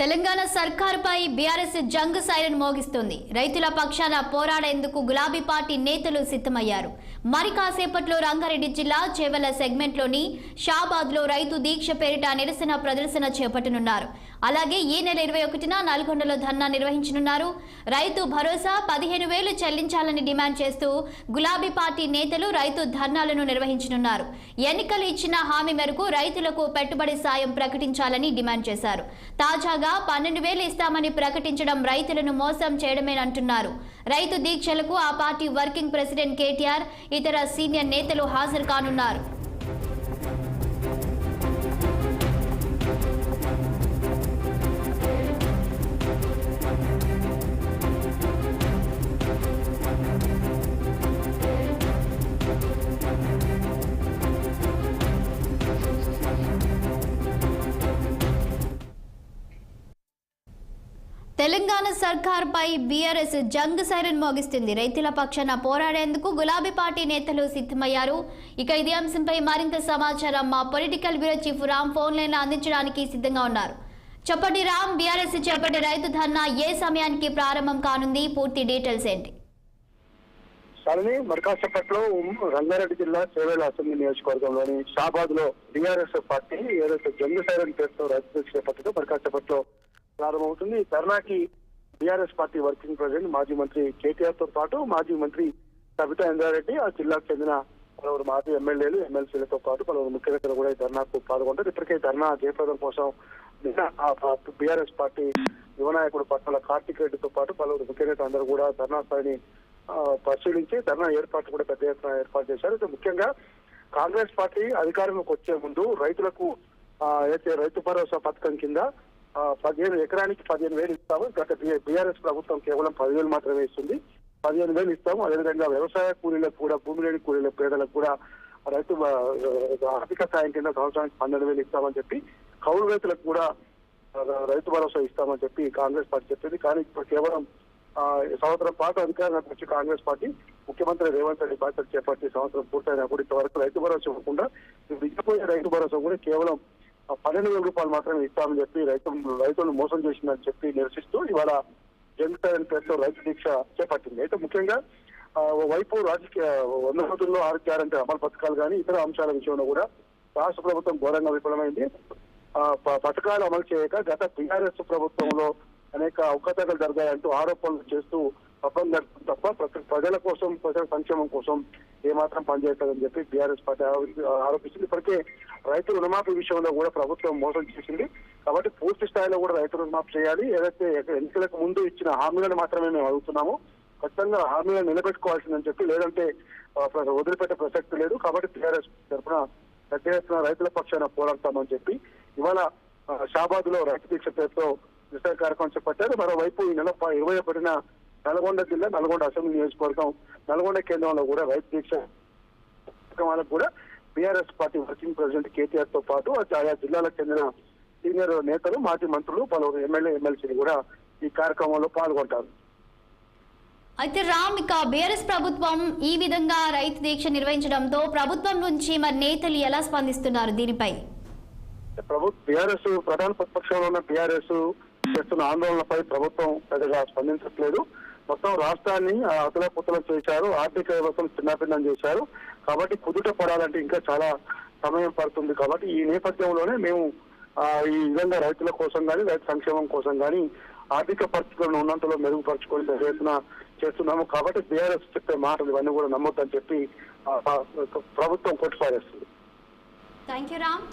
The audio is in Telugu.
తెలంగాణ సర్కారుపై బీఆర్ఎస్ జంగ్ సైరన్ మోగిస్తుంది. రైతుల పక్షాన పోరాడేందుకు గులాబీ పార్టీ నేతలు సిద్ధమయ్యారు. మరి కాసేపట్లో రంగారెడ్డి జిల్లా చేవెల సెగ్మెంట్లోని షాబాద్లో రైతు దీక్ష పేరిట నిరసన ప్రదర్శన చేపట్టనున్నారు. అలాగే ఈ నెల ఇరవై ఒకటిన నల్గొండలో ధర్నా నిర్వహించనున్నారు. రైతు భరోసా పదిహేను వేలు చెల్లించాలని డిమాండ్ చేస్తూ గులాబీ పార్టీ నేతలు రైతు ధర్నాలను నిర్వహించనున్నారు. ఎన్నికలు ఇచ్చిన హామీ మేరకు రైతులకు పెట్టుబడి సాయం ప్రకటించాలని డిమాండ్ చేశారు. తాజాగా పన్నెండు వేలు ఇస్తామని ప్రకటించడం రైతులను మోసం చేయడమేనంటున్నారు. రైతు దీక్షలకు ఆ పార్టీ వర్కింగ్ ప్రెసిడెంట్ కేటీఆర్ ఇతర సీనియర్ నేతలు హాజరు కానున్నారు. తెలంగాణ సర్కార్పై బీఆర్ఎస్ జంగ్ సైరన్ మోగిస్తుంది. రైతుల పక్షాన పోరాడేందుకు గులాబీ పార్టీ నేతలు సిద్ధమయ్యారు. ఇక ఇదే అంశంపై మరింత సమాచారం మా political bureau chief Ram phone line అందించడానికి సిద్ధంగా ఉన్నారు. చెప్పండి రామ్ బీఆర్ఎస్ చేపట్టి రైతు ధర్నా ఏ సమయానికి ప్రారంభం కానుంది? పూర్తి డీటెయిల్స్ ఏంటి? శాలిని మరికాసేపట్లో రంగారెడ్డి జిల్లా చేవేల అసెంబ్లీ నియోజకవర్గంలోని షాబాద్లో బీఆర్ఎస్ పార్టీ ఏదైతే జంగు సైరన్ పేరుతో రైతు చేపట్టిందో ప్రారంభమవుతుంది. ఈ ధర్నాకి బీఆర్ఎస్ పార్టీ వర్కింగ్ ప్రెసిడెంట్ మాజీ మంత్రి కేటీఆర్తో పాటు మాజీ మంత్రి సబితా ఇంద్రారెడ్డి ఆ జిల్లాకు చెందిన పలువురు మాజీ ఎమ్మెల్యేలు ఎమ్మెల్సీలతో పాటు పలువురు ముఖ్య నేతలు కూడా ఈ ధర్నాకు పాల్గొంటారు. ఇప్పటికే ధర్నా జయప్రదం కోసం నిన్న బీఆర్ఎస్ పార్టీ యువనాయకుడు పట్ల కార్తీక్ రెడ్డితో పాటు పలువురు ముఖ్య నేతలు అందరూ కూడా ధర్నా స్థాయిని పరిశీలించి ధర్నా ఏర్పాటు కూడా పెద్ద ఎత్తున ఏర్పాటు చేశారు. అయితే ముఖ్యంగా కాంగ్రెస్ పార్టీ అధికారంలోకి వచ్చే ముందు రైతులకు అయితే రైతు భరోసా పథకం కింద పదిహేను ఎకరానికి పదిహేను వేలు ఇస్తాము. గత బీఆర్ఎస్ ప్రభుత్వం కేవలం పదివేలు మాత్రమే ఇస్తుంది. పదిహేను వేలు ఇస్తాము. అదేవిధంగా వ్యవసాయ కూలీలకు కూడా భూమి లేని కూలీల పేదలకు కూడా రైతు ఆర్థిక సాయం కింద సంవత్సరానికి పన్నెండు వేలు ఇస్తామని చెప్పి కౌలు రైతులకు కూడా రైతు భరోసా ఇస్తామని చెప్పి కాంగ్రెస్ పార్టీ చెప్పింది. కానీ ఇప్పుడు కేవలం ఆ, సంవత్సరం పాటు అధికారంలోకి వచ్చి కాంగ్రెస్ పార్టీ ముఖ్యమంత్రి రేవంత్ రెడ్డి బాధ్యత చేపట్టి సంవత్సరం పూర్తయినప్పుడు ఇంతవరకు రైతు భరోసా ఇవ్వకుండా ఇప్పుడు రైతు భరోసా కూడా కేవలం పన్నెండు వేల రూపాయలు మాత్రమే ఇస్తామని చెప్పి రైతు రైతులను మోసం చేసిందని చెప్పి నిరసిస్తూ ఇవాళ జనతా పేరుతో రైతు దీక్ష చేపట్టింది. అయితే ముఖ్యంగా వైపు రాజకీయ వంద రోజుల్లో ఆరు గ్యారంటీ అమలు పథకాలు కానీ ఇతర అంశాల విషయంలో కూడా రాష్ట్ర ప్రభుత్వం ఘోరంగా విఫలమైంది. ప- పథకాలు అమలు చేయక గత టీఆర్ఎస్ ప్రభుత్వంలో అనేక అవకతవకలు జరిగాయంటూ ఆరోపణలు చేస్తూ పబ్బం తప్ప ప్రజల కోసం ప్రజల సంక్షేమం కోసం ఏమాత్రం పనిచేస్తుందని చెప్పి బీఆర్ఎస్ పార్టీ ఆరోపిస్తుంది. ఇప్పటికే రైతు రుణమాఫీ విషయంలో కూడా ప్రభుత్వం మోసం చేసింది. కాబట్టి పూర్తి స్థాయిలో కూడా రైతు రుణమాఫీ చేయాలి. ఏదైతే ఎన్నికలకు ముందు ఇచ్చిన హామీలను మాత్రమే మేము అడుగుతున్నాము. ఖచ్చితంగా హామీలను నిలబెట్టుకోవాల్సిందని చెప్పి లేదంటే వదిలిపెట్టే ప్రసక్తి లేదు. కాబట్టి టీఆర్ఎస్ తరఫున పెద్ద ఎత్తున రైతుల పక్షాన పోరాడతామని చెప్పి ఇవాళ షాబాద్లో రైతు దీక్ష పేరుతో నిరసన కార్యక్రమం చేపట్టారు. మరోవైపు ఈ నెల ఇరవై ఒకటిన నల్గొండ జిల్లా నల్గొండ అసెంబ్లీ నియోజకవర్గం నల్గొండ కేంద్రంలో కూడా రైతు దీక్ష కార్యక్రమాలకు కూడా బీఆర్ఎస్ పార్టీ వర్కింగ్ ప్రెసిడెంట్ కేటీఆర్తో పాటు ఆయా జిల్లాలకు చెందిన సీనియర్ నేతలు మాజీ మంత్రులు పలువురు ఎమ్మెల్యే ఎమ్మెల్సీలు కూడా ఈ కార్యక్రమంలో పాల్గొంటారు. అయితే రామ్ ఇక బీఆర్ఎస్ ప్రభుత్వం ఈ విధంగా రైతు దీక్ష నిర్వహించడంతో ప్రభుత్వం నుంచి మరి నేతలు ఎలా స్పందిస్తున్నారు దీనిపై? ప్రభుత్వ బీఆర్ఎస్ ప్రధాన ప్రతిపక్షంలో ఉన్న బీఆర్ఎస్ చేస్తున్న ఆందోళనపై ప్రభుత్వం పెద్దగా స్పందించట్లేదు. మొత్తం రాష్ట్రాన్ని అతలపుతలం చేశారు ఆర్థిక వ్యవస్థను చిన్నపిన్నం చేశారు. కాబట్టి కుదుట పడాలంటే ఇంకా చాలా సమయం పడుతుంది కాబట్టి ఈ నేపథ్యంలోనే మేము ఈ విధంగా రైతుల కోసం కానీ రైతు సంక్షేమం కోసం కానీ ఆర్థిక పరిస్థితులను ఉన్నంతలో మెరుగుపరచుకొని ప్రయత్న చేస్తున్నాము. కాబట్టి బీఆర్ఎస్ చెప్పే మాటలు ఇవన్నీ కూడా నమ్మొద్దని చెప్పి ప్రభుత్వం కొట్టిపారేస్తుంది. Thank you Ram.